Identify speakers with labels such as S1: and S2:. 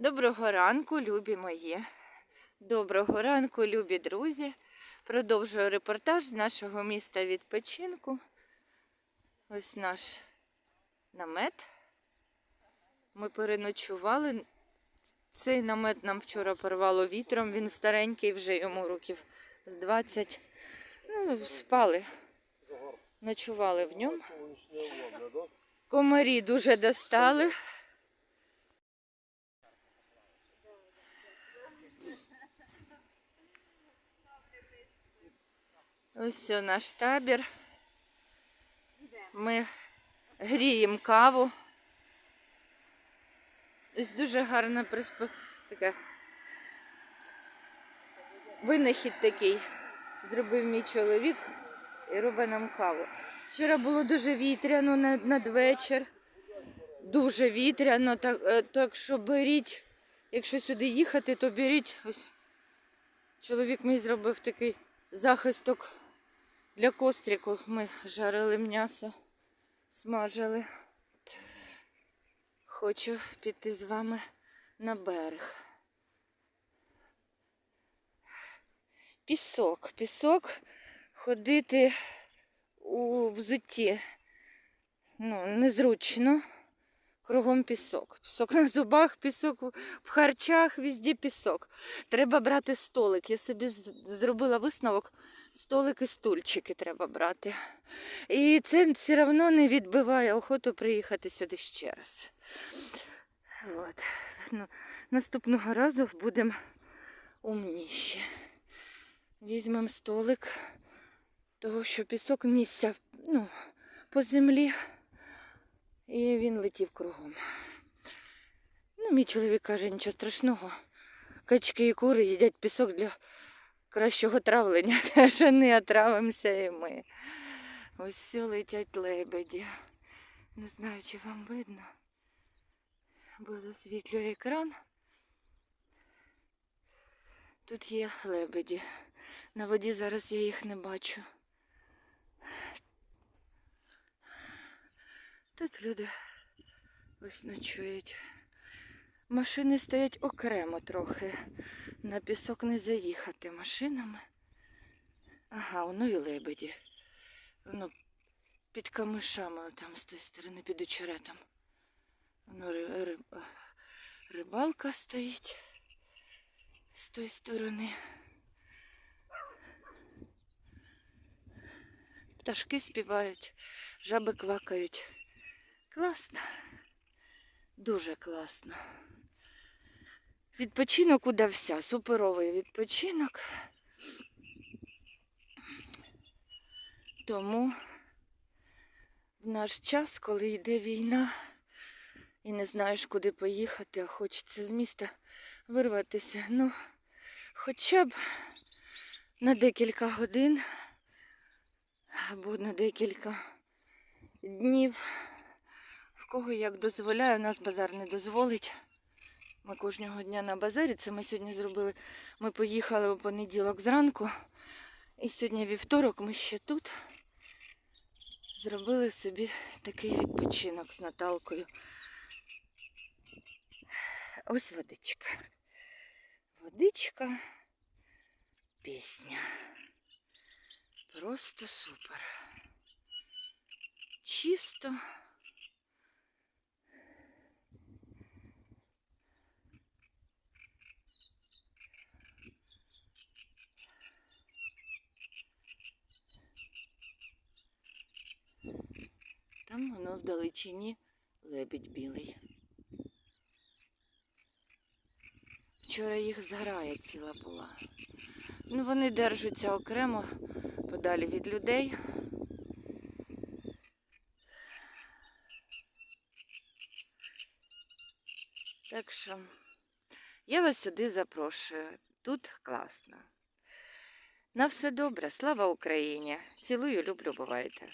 S1: Доброго ранку, любі мої. Доброго ранку, любі друзі. Продовжую репортаж з нашого міста відпочинку. Ось наш намет. Ми переночували. Цей намет нам вчора порвало вітром. Він старенький, вже йому років з 20. Ну, спали. Ночували в ньому. Комарі дуже достали. Ось наш табір. Ми гріємо каву. Ось дуже гарна приспо... така винахід такий. Зробив мій чоловік і робить нам каву. Вчора було дуже вітряно надвечір. Дуже вітряно, так, е, так що беріть, якщо сюди їхати, то беріть. Ось чоловік мій зробив такий захисток для костріку. Ми жарили м'ясо, смажили. Хочу піти з вами на берег. Пісок, пісок ходити у взутті. Ну, незручно. Кругом пісок. Пісок на зубах, пісок в харчах, везде пісок. Треба брати столик. Я собі зробила висновок, столик і стульчики треба брати. І це все одно не відбиває охоту приїхати сюди ще раз. От. Ну, наступного разу будемо умніші. Візьмемо столик, того що пісок нісся ну, по землі. І він летів кругом. Ну, мій чоловік каже, нічого страшного. Качки і кури їдять пісок для кращого травлення. Каже, не отравимося і ми. Ось летять лебеді. Не знаю, чи вам видно, бо засвітлює екран. Тут є лебеді. На воді зараз я їх не бачу. Тут люди ось ночують. Машини стоять окремо трохи. На пісок не заїхати машинами. Ага, воно і лебеді. Воно під камишами там з тої сторони, під очеретом. Воно ри- ри- рибалка стоїть з тої сторони. Пташки співають, жаби квакають. Класно. Дуже класно. Відпочинок удався. Суперовий відпочинок. Тому в наш час, коли йде війна і не знаєш, куди поїхати, а хочеться з міста вирватися. Ну, хоча б на декілька годин або на декілька днів. Кого як дозволяє, у нас базар не дозволить. Ми кожного дня на базарі. Це ми сьогодні зробили. Ми поїхали у понеділок зранку. І сьогодні вівторок ми ще тут. Зробили собі такий відпочинок з Наталкою. Ось водичка. Водичка, пісня. Просто супер. Чисто. Там воно в далечині лебідь білий. Вчора їх зграя ціла була. Ну, вони держаться окремо, подалі від людей. Так що я вас сюди запрошую. Тут класно. На все добре, слава Україні! Цілую, люблю, бувайте.